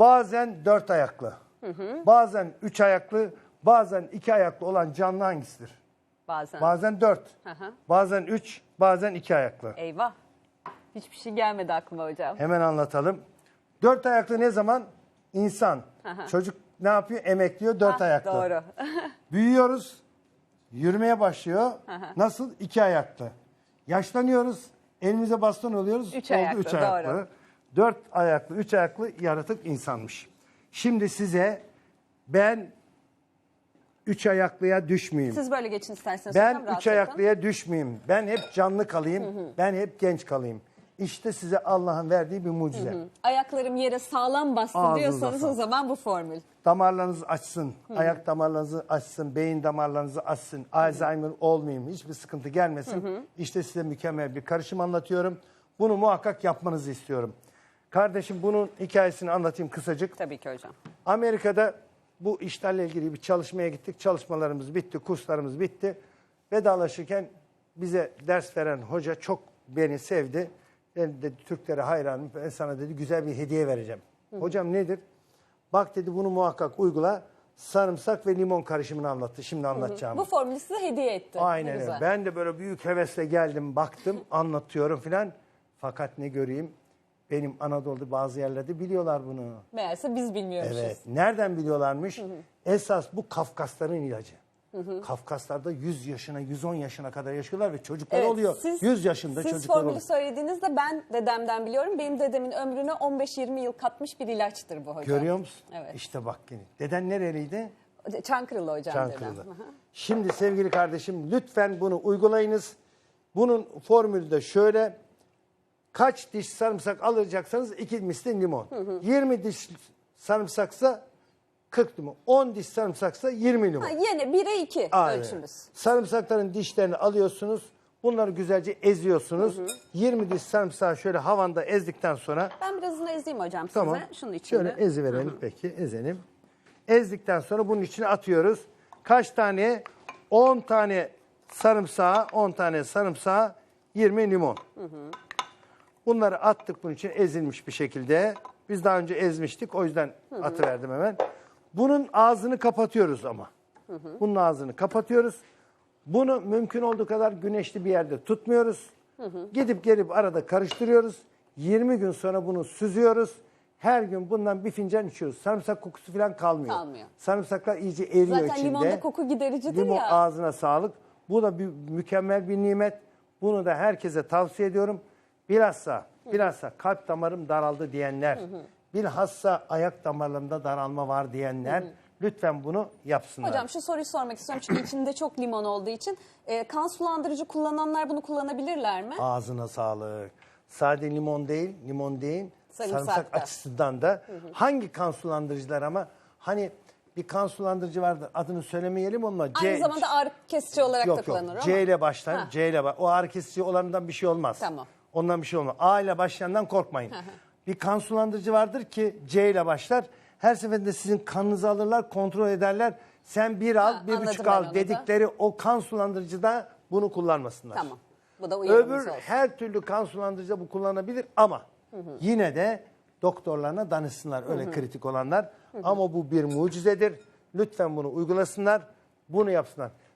bazen dört ayaklı, bazen üç ayaklı, bazen iki ayaklı olan canlı hangisidir? Bazen. Bazen dört, hı. bazen üç, bazen iki ayaklı. Eyvah. Hiçbir şey gelmedi aklıma hocam. Hemen anlatalım. Dört ayaklı ne zaman? İnsan. Çocuk ne yapıyor? Emekliyor dört Ah, ayaklı. Doğru. Büyüyoruz, yürümeye başlıyor. Nasıl? İki ayaklı. Yaşlanıyoruz, elimize baston oluyoruz. Üç oldu ayaklı, üç ayaklı. Dört ayaklı, üç ayaklı yaratık insanmış. Şimdi size ben üç ayaklıya düşmeyeyim. Siz böyle geçin isterseniz Ben hocam. üç ayaklıya düşmeyeyim. Ben hep canlı kalayım. Ben hep genç kalayım. İşte size Allah'ın verdiği bir mucize. Ayaklarım yere sağlam bastı Ağzınıza diyorsanız o sağlık. zaman bu formül. Damarlarınızı açsın, ayak damarlarınızı açsın, beyin damarlarınızı açsın, Alzheimer olmayayım, hiçbir sıkıntı gelmesin. İşte size mükemmel bir karışım anlatıyorum. Bunu muhakkak yapmanızı istiyorum. Kardeşim bunun hikayesini anlatayım kısacık. Tabii ki hocam. Amerika'da bu işlerle ilgili bir çalışmaya gittik. Çalışmalarımız bitti, kurslarımız bitti. Vedalaşırken bize ders veren hoca çok beni sevdi. Ben de Türklere hayranım. Ben sana dedi güzel bir hediye vereceğim. Hocam nedir? Bak dedi bunu muhakkak uygula. Sarımsak ve limon karışımını anlattı. Şimdi anlatacağım. Bu formülü size hediye etti. Ne Aynen öyle. Ben de böyle büyük hevesle geldim, baktım, anlatıyorum filan. Fakat ne göreyim? Benim Anadolu'da bazı yerlerde biliyorlar bunu. Meğerse biz bilmiyormuşuz. Evet. Nereden biliyorlarmış? Esas bu Kafkasların ilacı. Kafkaslarda 100 yaşına, 110 yaşına kadar yaşıyorlar ve çocuklar Evet, oluyor. siz- 100 yaşında Siz çocuklar formülü oluyor. söylediğinizde ben dedemden biliyorum. Benim dedemin ömrüne 15-20 yıl katmış bir ilaçtır bu hocam. Görüyor musun? Evet. İşte bak yine. Deden nereliydi? Çankırılı hocam Çankırı'da. dedem. Hı hı. Şimdi sevgili kardeşim lütfen bunu uygulayınız. Bunun formülü de şöyle. Kaç diş sarımsak alacaksanız 2 misli limon. 20 diş sarımsaksa 40 limon. 10 diş sarımsaksa 20 limon. Ha, yine 1'e 2 Aynen. ölçümüz. Sarımsakların dişlerini alıyorsunuz. Bunları güzelce eziyorsunuz. 20 diş sarımsağı şöyle havanda ezdikten sonra Ben birazını ezeyim hocam tamam. size. Şunun içinde. Şöyle eziverelim peki ezelim. Ezdikten sonra bunun içine atıyoruz. Kaç tane? 10 tane sarımsağı, 10 tane sarımsağı, 20 limon. Bunları attık bunun için ezilmiş bir şekilde. Biz daha önce ezmiştik o yüzden atıverdim hemen. Bunun ağzını kapatıyoruz ama. Bunun ağzını kapatıyoruz. Bunu mümkün olduğu kadar güneşli bir yerde tutmuyoruz. Gidip gelip arada karıştırıyoruz. 20 gün sonra bunu süzüyoruz. Her gün bundan bir fincan içiyoruz. Sarımsak kokusu falan kalmıyor. Kalmıyor. Sarımsaklar iyice eriyor Zaten içinde. limonda koku gidericidir Limon ya. ağzına sağlık. Bu da bir mükemmel bir nimet. Bunu da herkese tavsiye ediyorum. Bilhassa, bilhassa kalp damarım daraldı diyenler, bilhassa ayak damarlarımda daralma var diyenler lütfen bunu yapsınlar. Hocam şu soruyu sormak istiyorum çünkü içinde çok limon olduğu için. e, kan sulandırıcı kullananlar bunu kullanabilirler mi? Ağzına sağlık. Sade limon değil, limon değil. Sarımsak Sarımsak da. açısından da. Hangi kan sulandırıcılar ama hani bir kan sulandırıcı vardı adını söylemeyelim ama Aynı zamanda ağrı kesici olarak yok da yok kullanılır ama. C ile başlar. Ha. C ile ba- O ağrı kesici olanından bir şey olmaz. Tamam. Ondan bir şey olmaz. A ile başlayandan korkmayın. bir kan sulandırıcı vardır ki C ile başlar. Her seferinde sizin kanınızı alırlar, kontrol ederler. Sen bir al, Ha, bir anladım buçuk ben al onu da. dedikleri o kan sulandırıcıda bunu kullanmasınlar. Tamam. Bu da uyarımız Öbür olsun. her türlü kan sulandırıcıda bu kullanabilir ama yine de doktorlarına danışsınlar öyle kritik olanlar. Ama bu bir mucizedir. Lütfen bunu uygulasınlar, bunu yapsınlar.